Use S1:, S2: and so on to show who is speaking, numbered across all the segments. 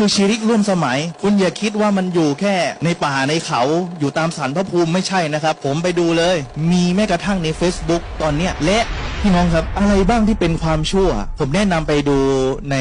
S1: คือชีริกร่วมสมัย คุณอย่าคิดว่ามันอยู่แค่ในป่าในเขาอยู่ตามสันพระภูมิไม่ใช่นะครับ ผมไปดูเลย มีแม้กระทั่งใน Facebook ตอนเนี้ยและพี่น้องครับอะไรบ้างที่เป็นความชั่ว ผมแนะนำไปดูใน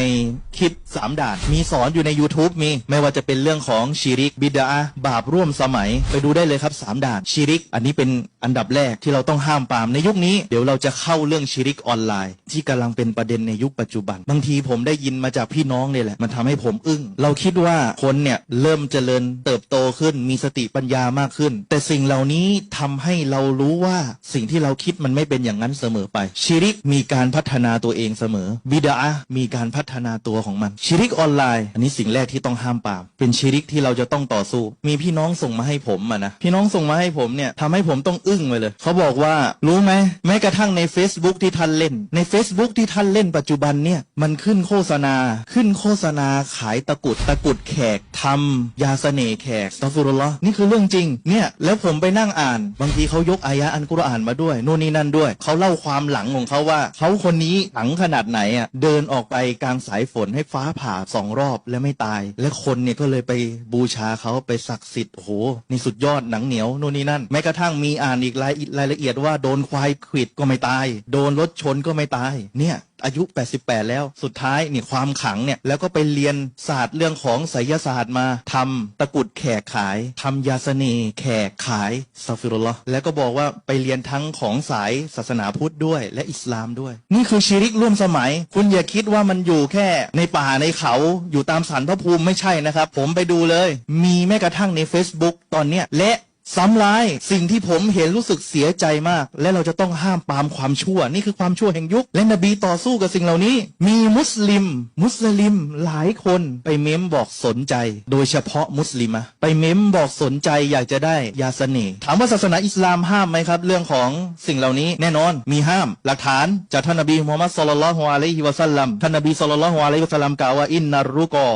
S1: คลิป3ด่าน มีสอนอยู่ใน YouTube มี ไม่ว่าจะเป็นเรื่องของชีริกบิดาบาปร่วมสมัย ไปดูได้เลยครับ 3 ด่านชีริก อันนี้เป็นอันดับแรกที่เราต้องห้ามปามในยุคนี้เดี๋ยวเราจะเข้าเรื่องชีริกออนไลน์ ที่กำลังเป็นประเด็นในยุคปัจจุบัน บางทีผมได้ยินมาจากพี่น้องเนี่ยแหละมันทำให้ผมอึ้ง เราคิดว่าคนเนี่ยเริ่มเจริญเติบโตขึ้นมีสติปัญญามากขึ้น แต่สิ่งเหล่านี้ทำให้เรารู้ว่าสิ่งที่เราคิดมันไม่เป็นอย่างนั้นเสมอไปชีริกมีการพัฒนาตัวเองเสมอบิดามีการพัฒนาตัวของมันชีริกออนไลน์อันนี้สิ่งแรกที่ต้องห้ามปรามเป็นชีริกที่เราจะต้องต่อสู้ มีพี่น้องส่งมาให้ผมอะนะพี่น้องส่งมาให้ผมเนี่ยทำให้ผมต้องอึ้งไปเลย เขาบอกว่ารู้ไหมแม้กระทั่งใน Facebook ที่ท่านเล่น ใน Facebook ที่ท่านเล่นปัจจุบันเนี่ยมันขึ้นโฆษณา ขึ้นโฆษณาขายตะกุดตะกุดแขกทำยาเสน่ห์แขกตัฟุรุลลอนี่คือเรื่องจริงเนี่ยแล้วผมไปนั่งอ่าน บางทีเขายกอายะอันกุรอานมาด้วยโน่นนี่นั่นด้วยเขาเล่าความหลังของเขาว่าเขาคนนี้หลังขนาดไหนอะเดินออกไปกลางสายฝนให้ฟ้าผ่าสองรอบและไม่ตาย และคนเนี่ยก็เลยไปบูชาเขาไปศักดิ์สิทธิ์โอ้โหนี่สุดยอดหนังเหนียวนู่นนี่นั่นแม้กระทั่งมีอ่านอีกรายรายละเอียดว่าโดนควายขิดก็ไม่ตาย โดนรถชนก็ไม่ตายเนี่ยอายุ 88 แล้วสุดท้ายนี่ความขังเนี่ยแล้วก็ไปเรียนศาสตร์เรื่องของไสยศาสตร์มาทำตะกุดแขกขายทำยาเสน่ห์แขกขายซาฟิรุลลอแล้วก็บอกว่าไปเรียนทั้งของสายศาสนาพุทธด้วย และอิสลามด้วย นี่คือชีริกร่วมสมัย คุณอย่าคิดว่ามันอยู่แค่ในป่าในเขาอยู่ตามสันพระภูมิไม่ใช่นะครับ ผมไปดูเลย มีแม้กระทั่งใน Facebook ตอนเนี้ยและ ซ้ำร้ายสิ่งที่ผมเห็นรู้สึกเสียใจมาก และเราจะต้องห้ามปามความชั่ว นี่คือความชั่วแห่งยุค และนบีต่อสู้กับสิ่งเหล่านี้ มีมุสลิม มุสลิมหลายคนไปเม้มบอกสนใจ โดยเฉพาะมุสลิมะไปเม้มบอกสนใจอยากจะได้ยาเสน่ห์ถามว่าศาสนาอิสลามห้ามไหมครับ เรื่องของสิ่งเหล่านี้แน่นอนมีห้าม หลักฐานจากท่านนบีมูฮัมมัดศ็อลลัลฮุอะลัยฮิวะซัลลัมท่านนบีศ็อลลัลฮุอะลัยฮิวะซัลลัมกล่าวว่าอินนัรรุกอ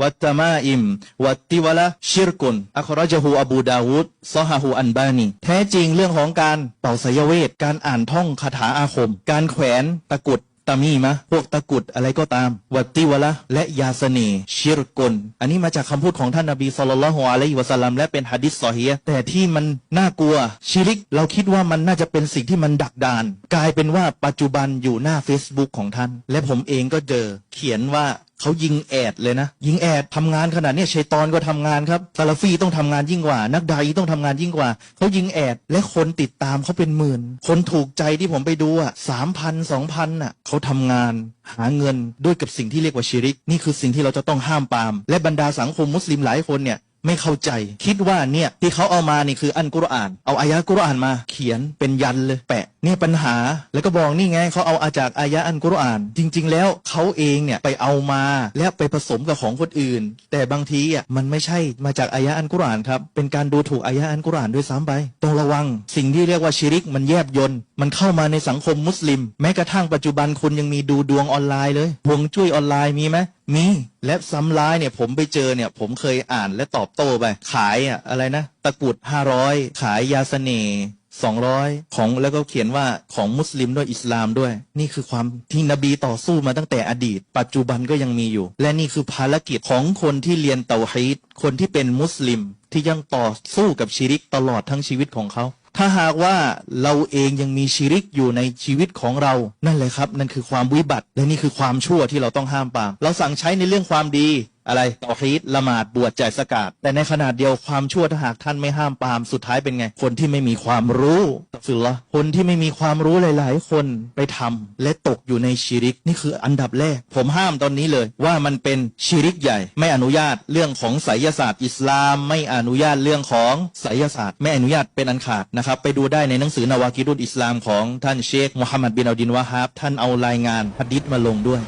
S1: วัตตมาอิม วัตติวะละชิรกุนอัครจฮูอบูดาวุดซอฮาฮูอันบานี แท้จริงเรื่องของการเป่าสยเวท การอ่านท่องคาถาอาคม การแขวนตะกุดตามีมะพวกตะกุดอะไรก็ตาม วัตติวะละและยาเสน่ชิรกุนอันนี้มาจากคำพูดของท่านนบีสุลต่านละฮ์อะลัยฮิวะสัลลัมและเป็นฮะดิษซอฮีฮ์แต่ที่มันน่ากลัวชิริก เราคิดว่ามันน่าจะเป็นสิ่งที่มันดักดาน กลายเป็นว่าปัจจุบันอยู่หน้า Facebook ของท่าน และผมเองก็เจอเขียนว่า เขายิงแอดเลยนะ ยิงแอดทำงานขนาดนี้ชัยตอนก็ทำงานครับซาลาฟีต้องทำงานยิ่งกว่า นักดาอีต้องทำงานยิ่งกว่า เขายิงแอดและคนติดตามเขาเป็นหมื่น คนถูกใจที่ผมไปดูอะสามพันสองพันอะเขาทำงานหาเงินด้วยกับสิ่งที่เรียกว่าชิริก นี่คือสิ่งที่เราจะต้องห้ามปาม และบรรดาสังคมมุสลิมหลายคนเนี่ย ไม่เข้าใจ คิดว่าเนี่ยที่เขาเอามานี่คืออันกุรอาน เอาอายะกุรอานมา เขียนเป็นยันเลยแปะเนี่ยปัญหาแล้วก็บอกนี่ไงเขาเอาอาจากอายะอันกุรอาน จริง ๆ แล้วเขาเองเนี่ยไปเอามาแล้วไปผสมกับของคนอื่น แต่บางทีอะมันไม่ใช่มาจากอายะอันกุรอานครับเป็นการดูถูกอายะอันกุรอานด้วยซ้ำไปต้องระวัง สิ่งที่เรียกว่าชิริกมันแยบยนต์มันเข้ามาในสังคมมุสลิม แม้กระทั่งปัจจุบันคุณยังมีดูดวงออนไลน์เลยฮวงจุ้ยออนไลน์มีไหม มีและซ้ำร้ายเนี่ยผมไปเจอเนี่ย ผมเคยอ่านและตอบโต้ไป ขายอะอะไรนะ ตะกุดห้าร้อยขายยาเสน่ห์สองร้อยของแล้วก็เขียนว่าของมุสลิมด้วยอิสลามด้วย นี่คือความที่นบีต่อสู้มาตั้งแต่อดีต ปัจจุบันก็ยังมีอยู่ และนี่คือภารกิจของคนที่เรียนเตาฮีดคนที่เป็นมุสลิมที่ยังต่อสู้กับชิริกตลอดทั้งชีวิตของเขา ถ้าหากว่าเราเองยังมีชีริกอยู่ในชีวิตของเรา นั่นแหละครับ นั่นคือความวิบัติ และนี่คือความชั่วที่เราต้องห้ามปรามเราสั่งใช้ในเรื่องความดี อะไรต่อฮีตละหมาดบวชจ่ายสกาดแต่ในขณะเดียวความชั่วถ้าหากท่านไม่ห้ามปามสุดท้ายเป็นไง คนที่ไม่มีความรู้ตักฟิลละคนที่ไม่มีความรู้หลาย ๆ คนไปทำและตกอยู่ในชีริกนี่คืออันดับแรก ผมห้ามตอนนี้เลย ว่ามันเป็นชีริกใหญ่ ไม่อนุญาตเรื่องของไสยศาสตร์ อิสลามไม่อนุญาตเรื่องของไสยศาสตร์ ไม่อนุญาตเป็นอันขาดนะครับไปดูได้ในหนังสือนาวากิรุดอิสลามของท่านเชคมุฮัมมัดบินอัลดินวะฮับท่านเอารายงานฮัดดิษมาลงด้วย